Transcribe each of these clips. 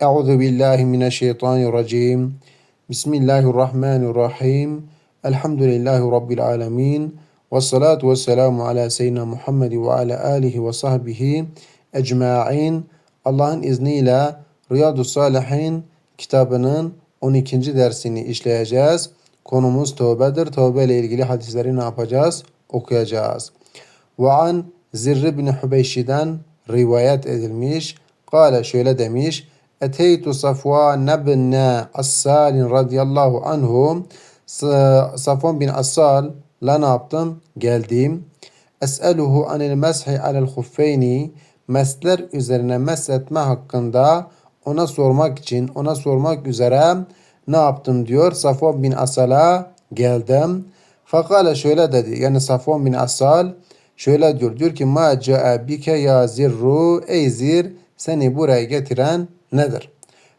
Euzu billahi mineşşeytanirracim. Bismillahirrahmanirrahim. Elhamdülillahi rabbil alamin. Ve salatu ve selamu ala seyyidina Muhammed ve ala alihi ve sahbihi ecma'in. Allah'ın izniyle Riyadu Salihin kitabının 12. dersini işleyeceğiz. Konumuz tövbedir. Tövbe ile ilgili hadisleri ne yapacağız? Okuyacağız. Ve an Zirr bin Hubeyşi'den rivayet edilmiş. Kale şöyle demiş. Eteytu Safvan ibn Assal radıyallahu anhu Safvan bin Assal la ne yaptım? Geldim. Es'eluhu anil meshi alel huffeyni mesler üzerine mesletme hakkında ona sormak için ona sormak üzere ne yaptım diyor. Safvan bin Asal'a geldim. Fakale şöyle dedi. Yani Safvan bin Asal şöyle diyor. Diyor ki ma ca'a bike ya zirru ey zir seni buraya getiren nedir?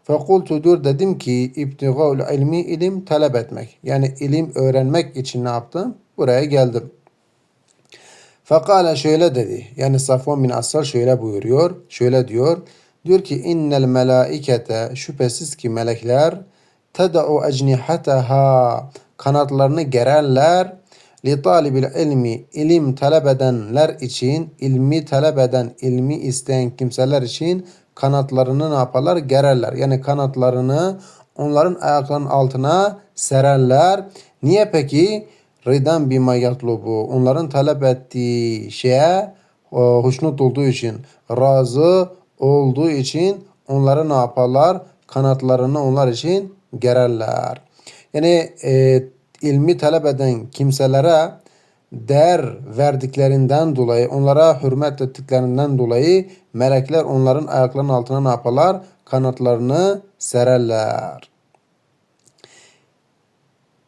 Fekultu dur dedim ki ibtigaul ilmi ilim talep etmek. Yani ilim öğrenmek için ne yaptım? Buraya geldim. Fekale şöyle dedi. Yani Safvan bin Asal şöyle buyuruyor. Şöyle diyor. Diyor ki innel melaikete şüphesiz ki melekler teda'u ecnihataha kanatlarını gererler li talibil ilmi ilim talep edenler için ilmi talep eden ilmi isteyen kimseler için kanatlarını ne yaparlar? Gererler. Yani kanatlarını onların ayaklarının altına sererler. Niye peki? Ridan bima yatlubu. Onların talep ettiği şeye hoşnut olduğu için, razı olduğu için onları ne yaparlar? Kanatlarını onlar için gererler. Yani e, ilmi talep eden kimselere değer verdiklerinden dolayı, onlara hürmet ettiklerinden dolayı melekler onların ayaklarının altına ne yaparlar? Kanatlarını sererler.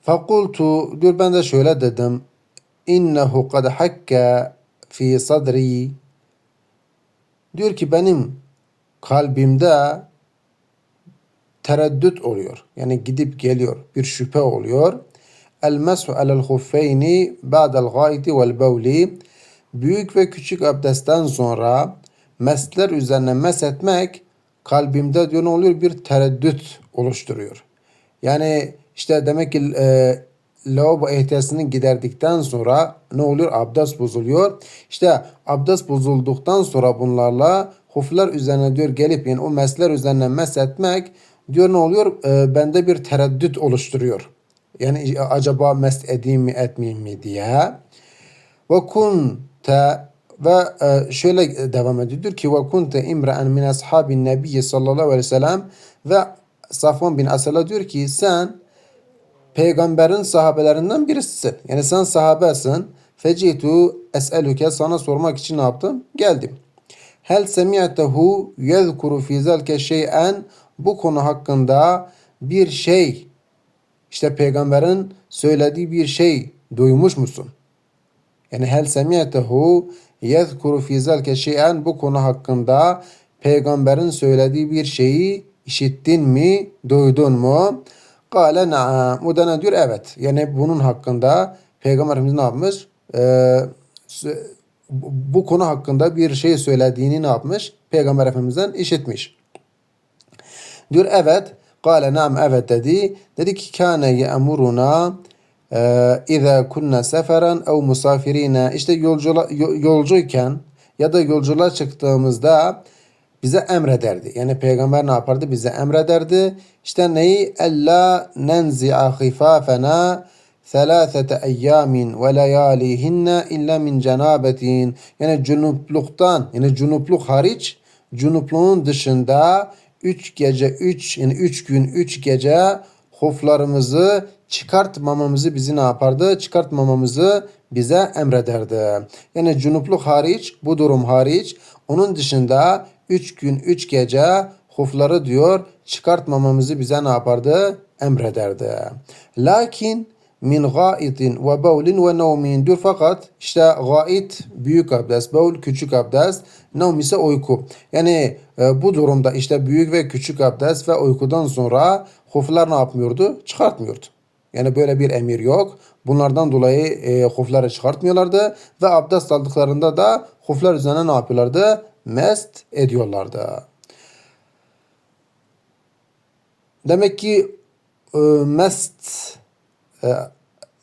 Fakultu diyor ben de şöyle dedim. İnnehu kad hakke fi sadri diyor ki benim kalbimde tereddüt oluyor. Yani gidip geliyor. Bir şüphe oluyor. El mesu alel huffeyni ba'del gaiti vel bevli büyük ve küçük abdestten sonra mesler üzerine mes etmek kalbimde diyor ne oluyor? Bir tereddüt oluşturuyor. Yani işte demek ki e, lavabo ihtiyacını giderdikten sonra ne oluyor? Abdest bozuluyor. İşte abdest bozulduktan sonra bunlarla huflar üzerine diyor gelip yani o mesler üzerine mes etmek diyor ne oluyor? E, bende bir tereddüt oluşturuyor. Yani acaba mes edeyim mi etmeyeyim mi diye. Ve kunte ve e, şöyle devam ediyor diyor ki ve kunte imra'en min ashabin nebiyyi sallallahu aleyhi ve sellem ve Safvan bin Asala diyor ki sen peygamberin sahabelerinden birisisin. Yani sen sahabesin. Fecitu es'eluke sana sormak için ne yaptım? Geldim. Hel semi'tehu yezkuru fi zelke şey'en bu konu hakkında bir şey işte peygamberin söylediği bir şey duymuş musun? Yani hel semi'tehu yezkuru fi zelke şey'en bu konu hakkında peygamberin söylediği bir şeyi işittin mi, duydun mu? Kale na'am. O da ne diyor? Evet. Yani bunun hakkında Peygamberimiz ne yapmış? Ee, bu konu hakkında bir şey söylediğini ne yapmış? Peygamber Efendimiz'den işitmiş. Diyor evet. Kale nam evet dedi. Dedi ki kâne ye'muruna e, İza kunna seferen ev musafirine işte yolcula, yolcuyken ya da yolculuğa çıktığımızda bize emrederdi. Yani peygamber ne yapardı? Bize emrederdi. İşte neyi? Ella nenzi'a hifafena selâsete eyyâmin ve leyâlihinne illa min cenabetin. Yani cunupluktan, yani cunupluk hariç, cunupluğun dışında üç gece üç yani üç gün üç gece hoflarımızı çıkartmamamızı bizi ne yapardı? Çıkartmamamızı bize emrederdi. Yani cunupluk hariç bu durum hariç onun dışında üç gün üç gece hufları diyor çıkartmamamızı bize ne yapardı? Emrederdi. Lakin min gaitin ve bevlin ve nevmin diyor fakat işte gait büyük abdest, bevl küçük abdest, nevm ise uyku. Yani e, bu durumda işte büyük ve küçük abdest ve uykudan sonra huflar ne yapmıyordu? Çıkartmıyordu. Yani böyle bir emir yok. Bunlardan dolayı e, hufları çıkartmıyorlardı ve abdest aldıklarında da huflar üzerine ne yapıyorlardı? Mest ediyorlardı. demek ki e, mest e,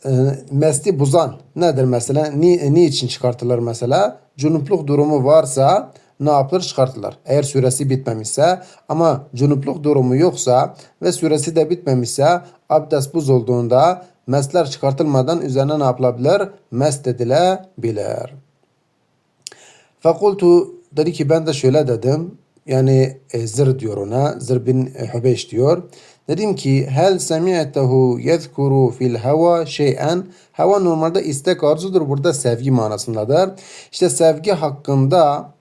e, mesti buzan nedir mesela? Ni, niçin çıkartılır mesela? Cunupluk durumu varsa ne yapılır? Çıkartılır. Eğer süresi bitmemişse ama cunupluk durumu yoksa ve süresi de bitmemişse abdest buz olduğunda mesler çıkartılmadan üzerine ne yapılabilir? Mest edilebilir. Fakultu dedi ki ben de şöyle dedim. Yani e, zır diyor ona. Zır bin e, Hübeş diyor. Dedim ki hel semi'tehu yezkuru fil hava şey'en hava normalde istek arzudur. Burada sevgi manasındadır. İşte sevgi hakkında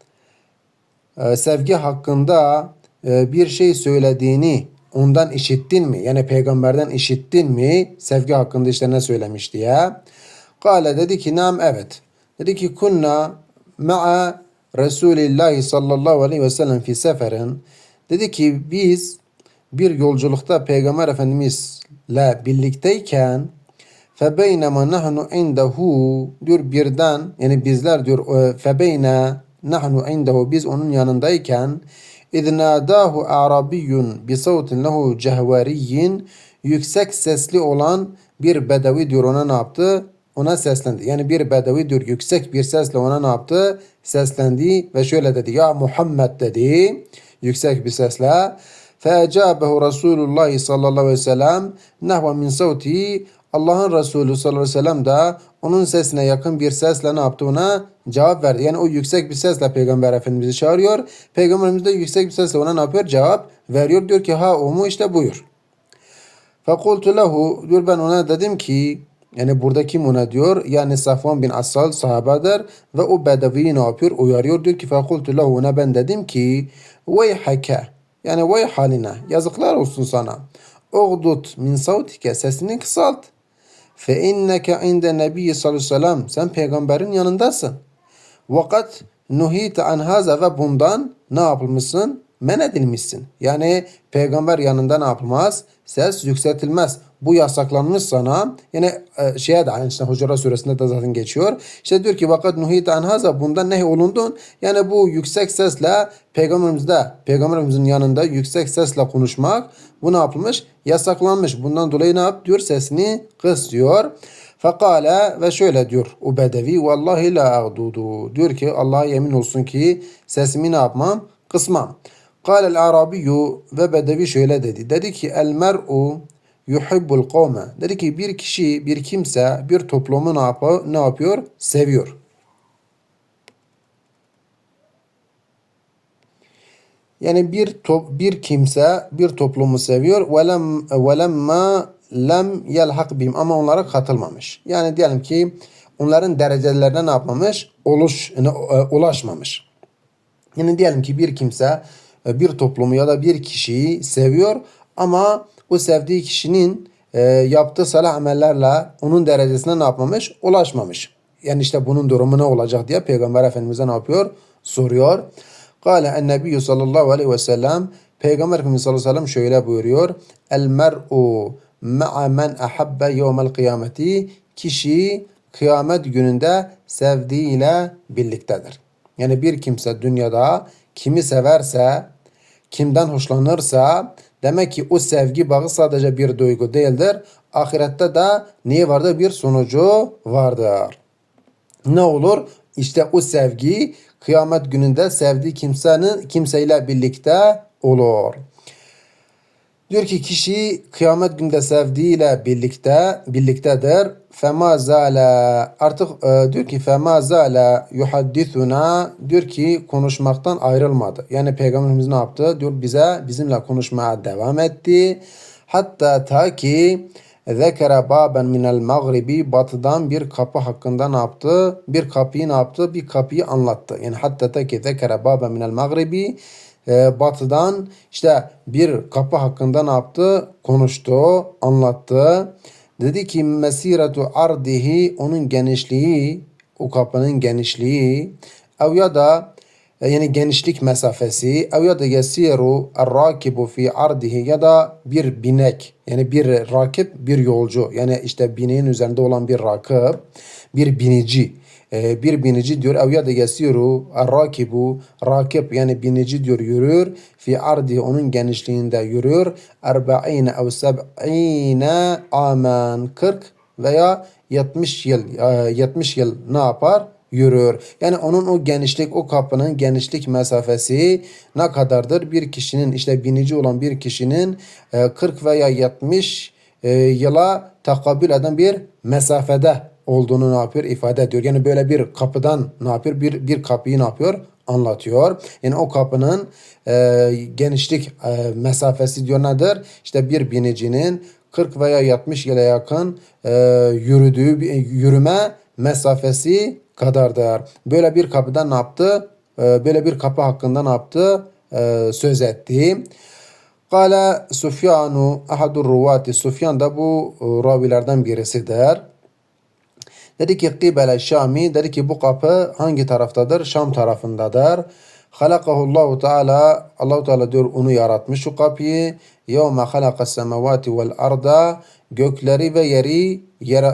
e, sevgi hakkında e, bir şey söylediğini ondan işittin mi? Yani peygamberden işittin mi? Sevgi hakkında işte ne söylemiş diye. Kale dedi ki nam evet. Dedi ki kunna ma'a Resulillahi sallallahu aleyhi ve sellem fi seferin. Dedi ki biz bir yolculukta Peygamber Efendimizle birlikteyken febeynema nahnu indehu diyor birden yani bizler diyor ee, febeyne nahnu indehu biz onun yanındayken idnadahu arabiyyun bi sautin lehu cehvariyin yüksek sesli olan bir bedevi diyor ona ne yaptı? Ona seslendi. Yani bir bedevi diyor yüksek bir sesle ona ne yaptı? Seslendi ve şöyle dedi ya Muhammed dedi yüksek bir sesle Feecabehu Resulullah sallallahu aleyhi ve sellem nehve min savti Allah'ın Resulü sallallahu aleyhi ve sellem de onun sesine yakın bir sesle ne yaptı ona? Cevap verdi. Yani o yüksek bir sesle Peygamber Efendimiz'i çağırıyor. Peygamberimiz de yüksek bir sesle ona ne yapıyor? Cevap veriyor. Diyor ki ha o mu işte buyur. Fekultu lehu diyor ben ona dedim ki yani burada kim ona diyor? Yani Safvan bin Asal sahabedir ve o bedeviyi ne yapıyor? Uyarıyor. Diyor ki fekultu lehu ona ben dedim ki veyhake yani vay haline yazıklar olsun sana. Uğdut min savtike sesini kısalt. Fe inneke inde nebiyyi sallallahu aleyhi ve sellem sen peygamberin yanındasın. Vakat nuhite an haza ve bundan ne yapılmışsın? Men edilmişsin. Yani peygamber yanında ne yapılmaz? Ses yükseltilmez. Bu yasaklanmış sana. Yani e, şeye de aynı işte suresinde de zaten geçiyor. İşte diyor ki vakat nuhite an haza bundan ne olundun? Yani bu yüksek sesle peygamberimizde, peygamberimizin yanında yüksek sesle konuşmak bu ne yapılmış? Yasaklanmış. Bundan dolayı ne yap? Diyor sesini kıs diyor. Fekale ve şöyle diyor o bedevi vallahi la ağdudu. Diyor ki Allah'a yemin olsun ki sesimi ne yapmam? Kısmam. Kâlel Arabiyyu ve bedevi şöyle dedi. Dedi ki el mer'u yuhibbul kavme. Dedi ki bir kişi, bir kimse bir toplumu ne yapıyor? Ne yapıyor? Seviyor. Yani bir top, bir kimse bir toplumu seviyor. Velem velemma lem yelhak bihim ama onlara katılmamış. Yani diyelim ki onların derecelerine ne yapmamış? Oluş, e, ulaşmamış. Yani diyelim ki bir kimse bir toplumu ya da bir kişiyi seviyor ama o sevdiği kişinin e, yaptığı salih amellerle onun derecesine ne yapmamış? Ulaşmamış. Yani işte bunun durumu ne olacak diye Peygamber Efendimiz'e ne yapıyor? Soruyor. Kale en nebiyyü sallallahu aleyhi ve sellem Peygamber Efendimiz sallallahu aleyhi ve sellem şöyle buyuruyor. El mer'u ma'a men ahabbe yevmel kıyameti kişi kıyamet gününde sevdiğiyle birliktedir. Yani bir kimse dünyada kimi severse, kimden hoşlanırsa demek ki o sevgi bağı sadece bir duygu değildir. Ahirette de niye vardır? Bir sonucu vardır. Ne olur? İşte o sevgi kıyamet gününde sevdiği kimsenin kimseyle birlikte olur. Diyor ki kişi kıyamet günde sevdiğiyle birlikte birliktedir. Fema zale artık e, diyor ki fema zale yuhaddithuna diyor ki konuşmaktan ayrılmadı. Yani peygamberimiz ne yaptı? Diyor bize bizimle konuşmaya devam etti. Hatta ta ki zekere baben minel magribi batıdan bir kapı hakkında ne yaptı? Bir kapıyı ne yaptı? Bir kapıyı anlattı. Yani hatta ta ki zekere baben minel magribi e, batıdan işte bir kapı hakkında ne yaptı? Konuştu, anlattı. Dedi ki mesiretu ardihi onun genişliği, o kapının genişliği. Ev ya da e, yani genişlik mesafesi. Ev ya da yesiru rakibu fi ardihi ya da bir binek. Yani bir rakip bir yolcu. Yani işte bineğin üzerinde olan bir rakip bir binici e, bir binici diyor ev ya da yesiru rakibu rakip yani binici diyor yürür fi ardi onun genişliğinde yürür erba'ine ev seb'ine amen 40 veya 70 yıl e, 70 yıl ne yapar? Yürür. Yani onun o genişlik, o kapının genişlik mesafesi ne kadardır? Bir kişinin işte binici olan bir kişinin e, 40 veya 70 e, yıla takabül eden bir mesafede olduğunu ne yapıyor? ifade ediyor. Yani böyle bir kapıdan ne yapıyor? Bir, bir kapıyı ne yapıyor? anlatıyor. Yani o kapının e, genişlik e, mesafesi diyor nedir? İşte bir binicinin 40 veya 70 yıla yakın e, yürüdüğü yürüme mesafesi kadardır. Böyle bir kapıdan ne yaptı? E, böyle bir kapı hakkında ne yaptı? E, söz etti. Kale Sufyanu ahadur ruvati Sufyan da bu e, ravilerden birisidir. Dedi ki Kibele Şami dedi ki bu kapı hangi taraftadır? Şam tarafındadır. Halakahullahu Teala Allahu Teala diyor onu yaratmış şu kapıyı. Yevme halakas semavati vel arda gökleri ve yeri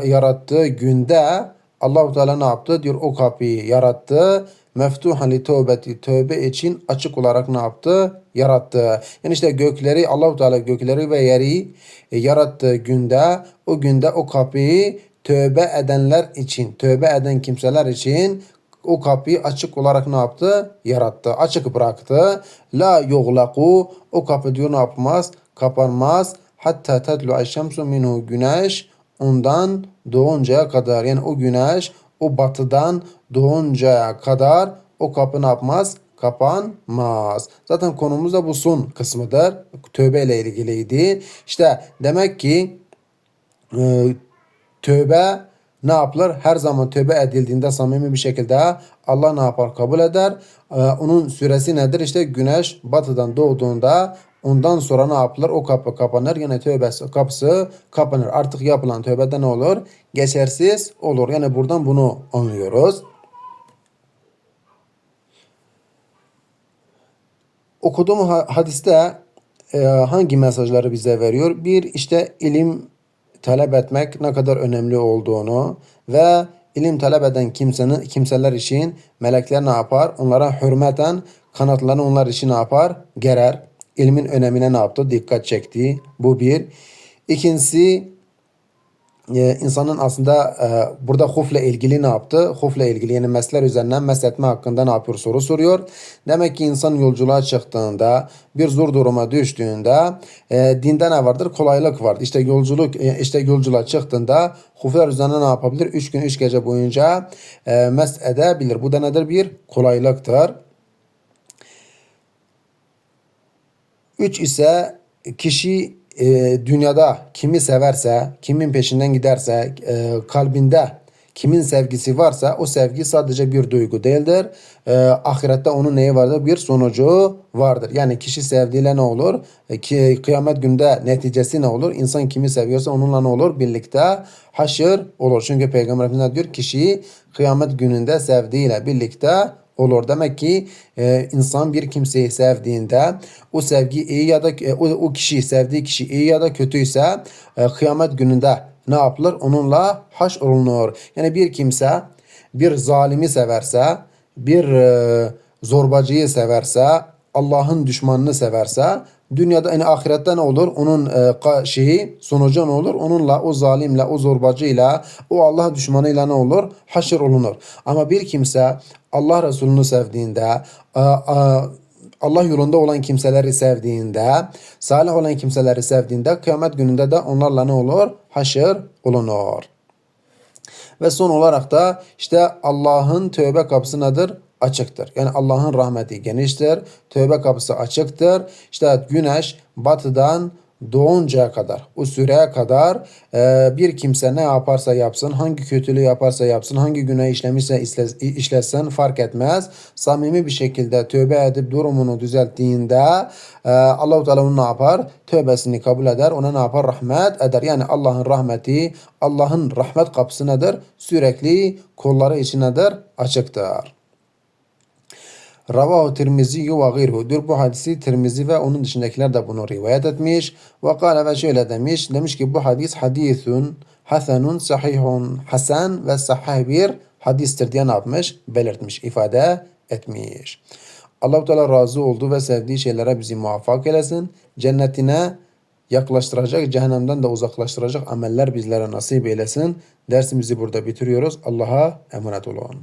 yarattığı günde Allahu Teala ne yaptı? Diyor o kapıyı yarattı. Meftuhan li tövbeti tövbe için açık olarak ne yaptı? Yarattı. Yani işte gökleri Allahu Teala gökleri ve yeri yarattığı günde o günde o kapıyı tövbe edenler için, tövbe eden kimseler için o kapıyı açık olarak ne yaptı? Yarattı. Açık bıraktı. La yuglaku o kapı diyor ne yapmaz? Kapanmaz. Hatta tetlu şemsu minhu güneş ondan doğuncaya kadar. Yani o güneş o batıdan doğuncaya kadar o kapı ne yapmaz? Kapanmaz. Zaten konumuz da bu son kısmıdır. Tövbe ile ilgiliydi. İşte demek ki e, tövbe ne yapılır? Her zaman tövbe edildiğinde samimi bir şekilde Allah ne yapar? Kabul eder. Ee, onun süresi nedir? İşte güneş batıdan doğduğunda ondan sonra ne yapılır? O kapı kapanır. Yine tövbe kapısı kapanır. Artık yapılan tövbede ne olur? Geçersiz olur. Yani buradan bunu anlıyoruz. Okuduğum hadiste e, hangi mesajları bize veriyor? Bir işte ilim talep etmek ne kadar önemli olduğunu ve ilim talep eden kimsenin kimseler için melekler ne yapar? Onlara hürmeten kanatlarını onlar için ne yapar? Gerer. İlmin önemine ne yaptı? Dikkat çekti. Bu bir. İkincisi e, insanın aslında e, burada hufla ilgili ne yaptı? Hufla ilgili yani mesler üzerinden mesletme hakkında ne yapıyor soru soruyor. Demek ki insan yolculuğa çıktığında bir zor duruma düştüğünde e, dinde ne vardır? Kolaylık vardır. İşte yolculuk e, işte yolculuğa çıktığında huflar üzerine ne yapabilir? Üç gün üç gece boyunca e, mest edebilir. Bu da nedir? Bir kolaylıktır. Üç ise kişi e, dünyada kimi severse, kimin peşinden giderse, e, kalbinde kimin sevgisi varsa o sevgi sadece bir duygu değildir. E, ahirette onun neyi vardır? Bir sonucu vardır. Yani kişi sevdiğiyle ne olur? E, ki, kıyamet günde neticesi ne olur? İnsan kimi seviyorsa onunla ne olur? Birlikte haşır olur. Çünkü Peygamber Efendimiz diyor kişiyi kıyamet gününde sevdiğiyle birlikte olur. Demek ki e, insan bir kimseyi sevdiğinde o sevgi iyi ya da e, o, o kişiyi sevdiği kişi iyi ya da kötüyse e, kıyamet gününde ne yapılır? Onunla haş olunur. Yani bir kimse bir zalimi severse, bir e, zorbacıyı severse, Allah'ın düşmanını severse dünyada yani ahirette ne olur? Onun e, şeyi sonucu ne olur? Onunla o zalimle o zorbacıyla o Allah düşmanıyla ne olur? Haşır olunur. Ama bir kimse Allah Resulü'nü sevdiğinde Allah yolunda olan kimseleri sevdiğinde, salih olan kimseleri sevdiğinde kıyamet gününde de onlarla ne olur? Haşır olunur. Ve son olarak da işte Allah'ın tövbe kapısı nedir? Açıktır. Yani Allah'ın rahmeti geniştir. Tövbe kapısı açıktır. İşte güneş batıdan doğuncaya kadar, o süreye kadar e, bir kimse ne yaparsa yapsın, hangi kötülüğü yaparsa yapsın, hangi günah işlemişse işlesin fark etmez. Samimi bir şekilde tövbe edip durumunu düzelttiğinde e, Allah-u Teala onu ne yapar? Tövbesini kabul eder, ona ne yapar? Rahmet eder. Yani Allah'ın rahmeti, Allah'ın rahmet kapısı nedir? Sürekli kolları için nedir? Açıktır. Ravahu Tirmizi ve gayruhu. Dur bu hadisi Tirmizi ve onun dışındakiler de bunu rivayet etmiş. Ve kâle ve şöyle demiş. Demiş ki bu hadis hadisun hasenun sahihun hasen ve sahih bir hadistir diye ne yapmış? Belirtmiş, ifade etmiş. Allah-u Teala razı olduğu ve sevdiği şeylere bizi muvaffak eylesin. Cennetine yaklaştıracak, cehennemden de uzaklaştıracak ameller bizlere nasip eylesin. Dersimizi burada bitiriyoruz. Allah'a emanet olun.